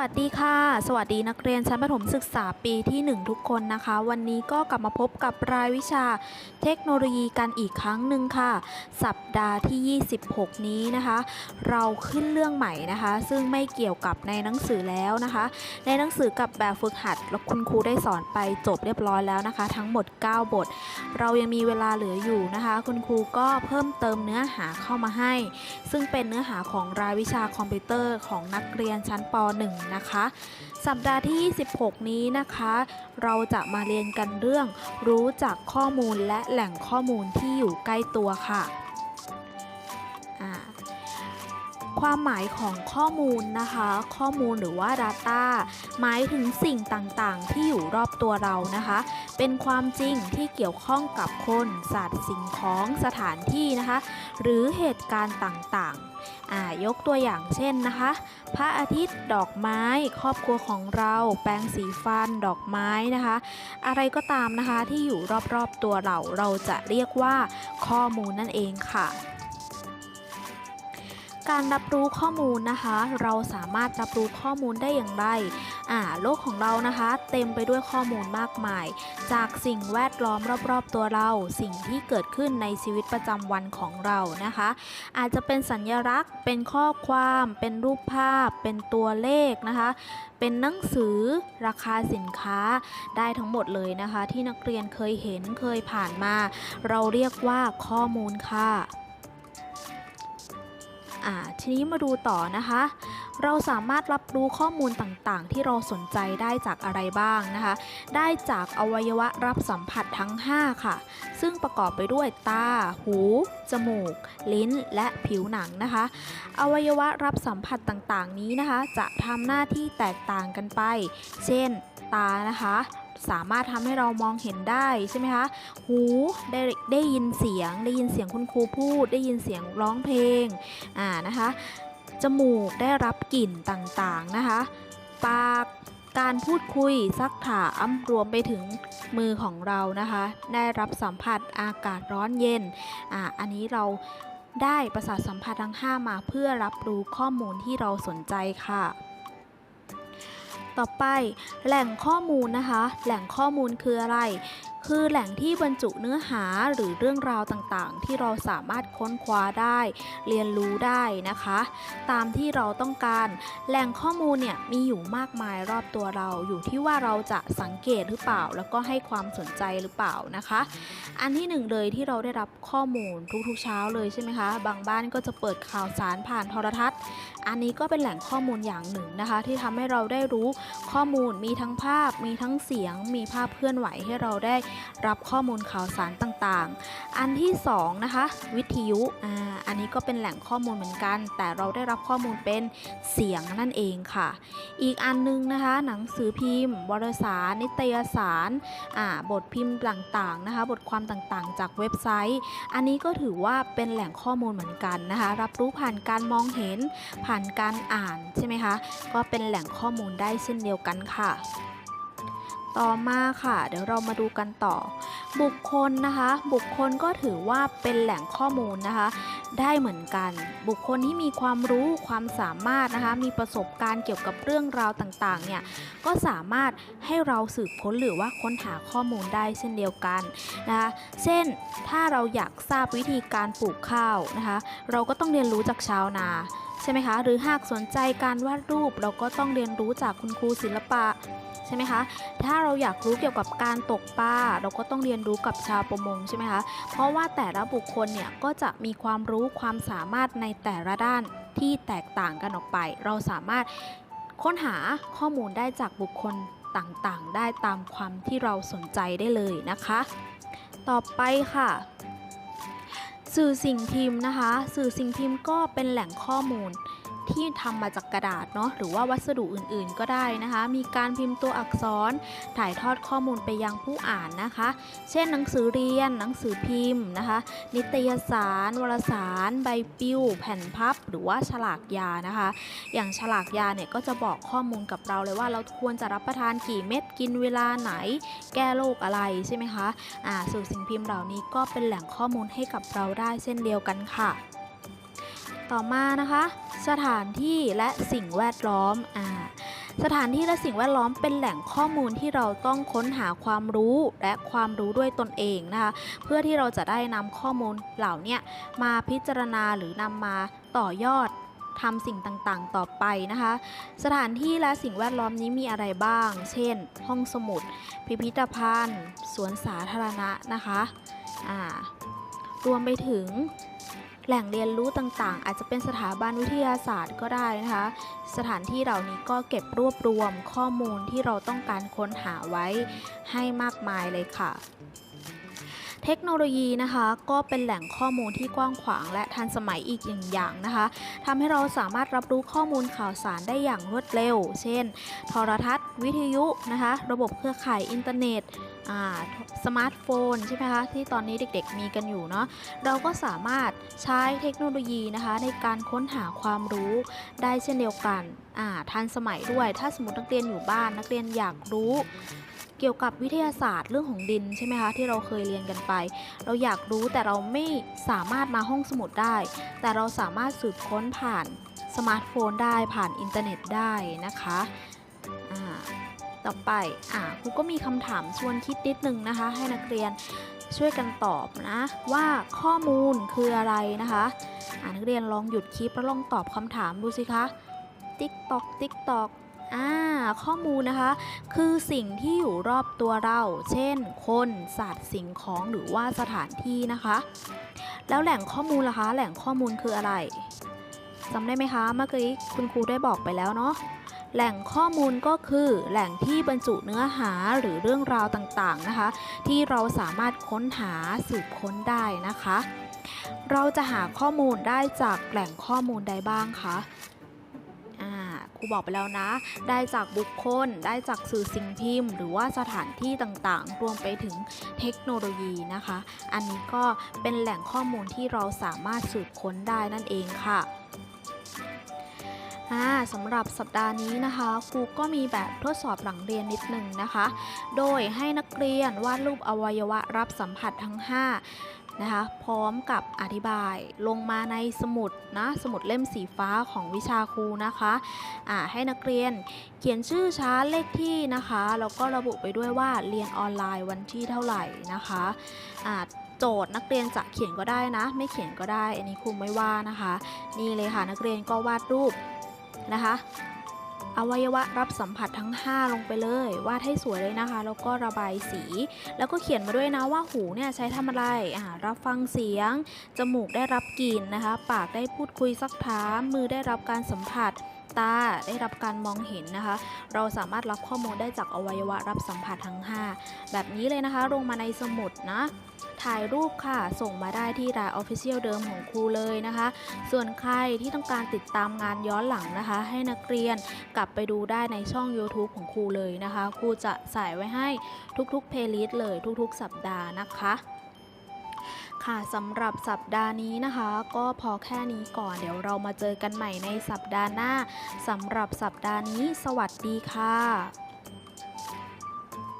สวัสดีค่ะ สวัสดีนักเรียนชั้นประถมศึกษาปีที่ 1 ทุกคนนะคะ วันนี้ก็กลับมาพบกับรายวิชาเทคโนโลยีกันอีกครั้งหนึ่งค่ะ สัปดาห์ที่ 26 นี้นะคะ เราขึ้นเรื่องใหม่นะคะ ซึ่งไม่เกี่ยวกับในหนังสือแล้วนะคะ ในหนังสือกับแบบฝึกหัดแล้วคุณครูได้สอนไปจบเรียบร้อยแล้วนะคะ ทั้งหมด 9 บท เรายังมีเวลาเหลืออยู่นะคะ คุณครูก็เพิ่มเติมเนื้อหาเข้ามาให้ ซึ่งเป็นเนื้อหาของรายวิชาคอมพิวเตอร์ของนักเรียนชั้นป .1 นะคะ สัปดาห์ที่ 26 นี้นะคะ เราจะมาเรียนกันเรื่อง รู้จักข้อมูลและแหล่งข้อมูลที่อยู่ใกล้ตัวค่ะ ความหมายของข้อมูลนะคะ ข้อมูลหรือว่า Data หมายถึงสิ่งต่างๆ ที่อยู่รอบตัวเรานะคะ เป็นความจริงที่เกี่ยวข้องกับคนสัตว์สิ่งของสถานที่นะคะ หรือเหตุการณ์ต่างๆยกตัวอย่างเช่นนะคะ พระอาทิตย์ดอกไม้ ครอบครัวของเรา แปรงสีฟันดอกไม้นะคะ อะไรก็ตามนะคะที่อยู่รอบๆตัวเราเราจะเรียกว่าข้อมูลนั่นเองค่ะ การรับรู้ข้อมูลนะคะ เราสามารถรับรู้ข้อมูลได้อย่างไรอ่าโลกของเรานะคะ เต็มไปด้วยข้อมูลมากมาย จากสิ่งแวดล้อมรอบๆตัวเรา สิ่งที่เกิดขึ้นในชีวิตประจำวันของเรานะคะ อาจจะเป็นสัญลักษณ์ เป็นข้อความ เป็นรูปภาพ เป็นตัวเลขนะคะ เป็นหนังสือราคาสินค้าได้ทั้งหมดเลยนะคะ ที่นักเรียนเคยเห็นเคยผ่านมา เราเรียกว่าข้อมูลค่ะ อ่าทีนี้มาดูต่อนะคะ เราสามารถรับรู้ข้อมูลต่างๆ ที่เราสนใจได้จากอะไรบ้างนะคะ ได้จากอวัยวะรับสัมผัสทั้ง 5 ค่ะ ซึ่งประกอบไปด้วยตา หู จมูก ลิ้น และผิวหนังนะคะ อวัยวะรับสัมผัสต่างๆ นี้นะคะ จะทำหน้าที่แตกต่างกันไป เช่น ตานะคะ สามารถทำให้เรามองเห็นได้ใช่ไหมคะหูได้ได้ยินเสียง ได้ยินเสียงคุณครูพูด ได้ยินเสียงร้องเพลงอ่านะคะจมูกได้รับกลิ่นต่างๆนะคะ ปากการพูดคุยซักถามรวมไปถึงมือของเรานะคะ ได้รับสัมผัสอากาศร้อนเย็นอ่าอันนี้เราได้ประสาทสัมผัสทั้ง 5 มาเพื่อรับรู้ข้อมูลที่เราสนใจค่ะ ต่อไป แหล่งข้อมูลนะคะ แหล่งข้อมูลคืออะไร คือแหล่งที่บรรจุเนื้อหาหรือเรื่องราวต่างๆ ที่เราสามารถค้นคว้าได้ เรียนรู้ได้นะคะ ตามที่เราต้องการ แหล่งข้อมูลเนี่ยมีอยู่มากมายรอบตัวเราอยู่ที่ว่าเราจะสังเกตหรือเปล่า แล้วก็ให้ความสนใจหรือเปล่านะคะ อันที่หนึ่งเลยที่เราได้รับข้อมูลทุกๆเช้าเลยใช่ไหมคะ บางบ้านก็จะเปิดข่าวสารผ่านโทรทัศน์ อันนี้ก็เป็นแหล่งข้อมูลอย่างหนึ่งนะคะ ที่ทำให้เราได้รู้ข้อมูลมีทั้งภาพ มีทั้งเสียง มีภาพเคลื่อนไหวให้เราได้รับข้อมูลข่าวสารต่างๆ อันที่สองนะคะวิทยุอ่าอันนี้ก็เป็นแหล่งข้อมูลเหมือนกัน แต่เราได้รับข้อมูลเป็นเสียงนั่นเองค่ะ อีกอันนึงนะคะ หนังสือพิมพ์ วารสาร นิตยสารอ่าบทพิมพ์ต่างๆนะคะ บทความต่างๆ จากเว็บไซต์ อันนี้ก็ถือว่าเป็นแหล่งข้อมูลเหมือนกันนะคะ รับรู้ผ่านการมองเห็นผ่านการอ่านใช่ไหมคะก็เป็นแหล่งข้อมูลได้เช่นเดียวกันค่ะ ต่อมาค่ะ เดี๋ยวเรามาดูกันต่อ บุคคลนะคะ บุคคลก็ถือว่าเป็นแหล่งข้อมูลนะคะ ได้เหมือนกัน บุคคลที่มีความรู้ความสามารถนะคะ มีประสบการณ์เกี่ยวกับเรื่องราวต่างๆ เนี่ย ก็สามารถให้เราสืบค้นหรือว่าค้นหาข้อมูลได้เช่นเดียวกันนะคะ เช่น ถ้าเราอยากทราบวิธีการปลูกข้าวนะคะ เราก็ต้องเรียนรู้จากชาวนา ใช่ไหมคะ หรือหากสนใจการวาดรูปเราก็ต้องเรียนรู้จากคุณครูศิลปะใช่ไหมคะ ถ้าเราอยากรู้เกี่ยวกับการตกปลาเราก็ต้องเรียนรู้กับชาวประมงใช่ไหมคะ เพราะว่าแต่ละบุคคลเนี่ยก็จะมีความรู้ความสามารถในแต่ละด้านที่แตกต่างกันออกไป เราสามารถค้นหาข้อมูลได้จากบุคคลต่างๆ ได้ตามความที่เราสนใจได้เลยนะคะ ต่อไปค่ะ สื่อสิ่งพิมพ์นะคะ สื่อสิ่งพิมพ์ก็เป็นแหล่งข้อมูล ที่ทำมาจากกระดาษเนาะหรือว่าวัสดุอื่นๆ ก็ได้นะคะ มีการพิมพ์ตัวอักษร ถ่ายทอดข้อมูลไปยังผู้อ่านนะคะ เช่น หนังสือเรียน หนังสือพิมพ์นะคะ นิตยสาร วารสาร ใบปลิวแผ่นพับ หรือว่าฉลากยานะคะ อย่างฉลากยาเนี่ยก็จะบอกข้อมูลกับเราเลยว่าเราควรจะรับประทานกี่เม็ดกินเวลาไหน แก้โรคอะไรใช่ไหมคะอ่าสื่อสิ่งพิมพ์เหล่านี้ก็เป็นแหล่งข้อมูลให้กับเราได้เช่นเดียวกันค่ะ ต่อมานะคะ สถานที่และสิ่งแวดล้อมอ่าสถานที่และสิ่งแวดล้อมเป็นแหล่งข้อมูลที่เราต้องค้นหาความรู้และความรู้ด้วยตนเองนะคะเพื่อที่เราจะได้นำข้อมูลเหล่านี้มาพิจารณาหรือนำมาต่อยอดทำสิ่งต่างๆ ต่อไปนะคะ สถานที่และสิ่งแวดล้อมนี้มีอะไรบ้าง เช่น ห้องสมุด พิพิธภัณฑ์ สวนสาธารณะนะคะอ่ารวมไปถึง แหล่งเรียนรู้ต่างๆ อาจจะเป็นสถาบันวิทยาศาสตร์ก็ได้นะคะ สถานที่เหล่านี้ก็เก็บรวบรวมข้อมูลที่เราต้องการค้นหาไว้ให้มากมายเลยค่ะ เทคโนโลยีนะคะก็เป็นแหล่งข้อมูลที่กว้างขวางและทันสมัยอีกอย่างอย่างนะคะทำให้เราสามารถรับรู้ข้อมูลข่าวสารได้อย่างรวดเร็ว เช่น โทรทัศน์ วิทยุนะคะระบบเครือข่ายอินเทอร์เน็ตอ่าสมาร์ทโฟนใช่ไหมคะที่ตอนนี้เด็กๆมีกันอยู่เนาะเราก็สามารถใช้เทคโนโลยีนะคะในการค้นหาความรู้ได้เช่นเดียวกันอ่าทันสมัยด้วย ถ้าสมมตินักเรียนอยู่บ้านนักเรียนอยากรู้ เกี่ยวกับวิทยาศาสตร์เรื่องของดินใช่ไหมคะที่เราเคยเรียนกันไป เราอยากรู้แต่เราไม่สามารถมาห้องสมุดได้ แต่เราสามารถสืบค้นผ่านสมาร์ทโฟนได้ผ่านอินเทอร์เน็ตได้นะคะต่อไปอ่าครูก็มีคำถามชวนคิดนิดนึงนะคะ ให้นักเรียนช่วยกันตอบนะว่าข้อมูลคืออะไรนะคะอ่านักเรียนลองหยุดคลิปแล้วลองตอบคำถามดูสิคะติ๊กตอกติ๊กตอก อ่าข้อมูลนะคะ คือสิ่งที่อยู่รอบตัวเรา เช่น คน สัตว์ สิ่งของหรือว่าสถานที่นะคะ แล้วแหล่งข้อมูลล่ะคะ แหล่งข้อมูลคืออะไรจำได้ไหมคะเมื่อกี้คุณครูได้บอกไปแล้วเนาะแหล่งข้อมูลก็คือแหล่งที่บรรจุเนื้อหาหรือเรื่องราวต่างๆนะคะ ที่เราสามารถค้นหาสืบค้นได้นะคะ เราจะหาข้อมูลได้จากแหล่งข้อมูลใดบ้างคะ ครูบอกไปแล้วนะ ได้จากบุคคล ได้จากสื่อสิ่งพิมพ์ หรือว่าสถานที่ต่างๆ รวมไปถึงเทคโนโลยีนะคะ อันนี้ก็เป็นแหล่งข้อมูลที่เราสามารถสืบค้นได้นั่นเองค่ะสำหรับสัปดาห์นี้นะคะครูก็มีแบบทดสอบหลังเรียนนิดหนึ่งนะคะ โดยให้นักเรียนวาดรูปอวัยวะรับสัมผัสทั้ง 5 นะคะพร้อมกับอธิบายลงมาในสมุดนะสมุดเล่มสีฟ้าของวิชาครูนะคะอ่าให้นักเรียนเขียนชื่อชั้นเลขที่นะคะแล้วก็ระบุไปด้วยว่าเรียนออนไลน์วันที่เท่าไหร่นะคะอ่าโจทย์นักเรียนจะเขียนก็ได้นะ ไม่เขียนก็ได้ อันนี้ครูไม่ว่านะคะ นี่เลยค่ะนักเรียนก็วาดรูปนะคะ อวัยวะรับสัมผัสทั้ง 5 ลงไปเลยวาดให้สวยเลยนะคะ แล้วก็ระบายสี แล้วก็เขียนมาด้วยนะว่าหูเนี่ยใช้ทำอะไรอ่ารับฟังเสียง จมูกได้รับกลิ่นนะคะ ปากได้พูดคุยสักถามมือได้รับการสัมผัส ตาได้รับการมองเห็นนะคะ เราสามารถรับข้อมูลได้จากอวัยวะรับสัมผัสทั้ง 5 แบบนี้เลยนะคะ ลงมาในสมุดนะ ถ่ายรูปค่ะ ส่งมาได้ที่ราย Official เดิมของครูเลยนะคะ ส่วนใครที่ต้องการติดตามงานย้อนหลังนะคะ ให้นักเรียนกลับไปดูได้ในช่อง YouTube ของครูเลยนะคะ ครูจะใส่ไว้ให้ทุกๆเพลย์ลิสต์เลยทุกๆ สัปดาห์นะคะ ค่ะสำหรับสัปดาห์นี้นะคะ ก็พอแค่นี้ก่อนเดี๋ยวเรามาเจอกันใหม่ในสัปดาห์หน้าสำหรับสัปดาห์นี้ สวัสดีค่ะ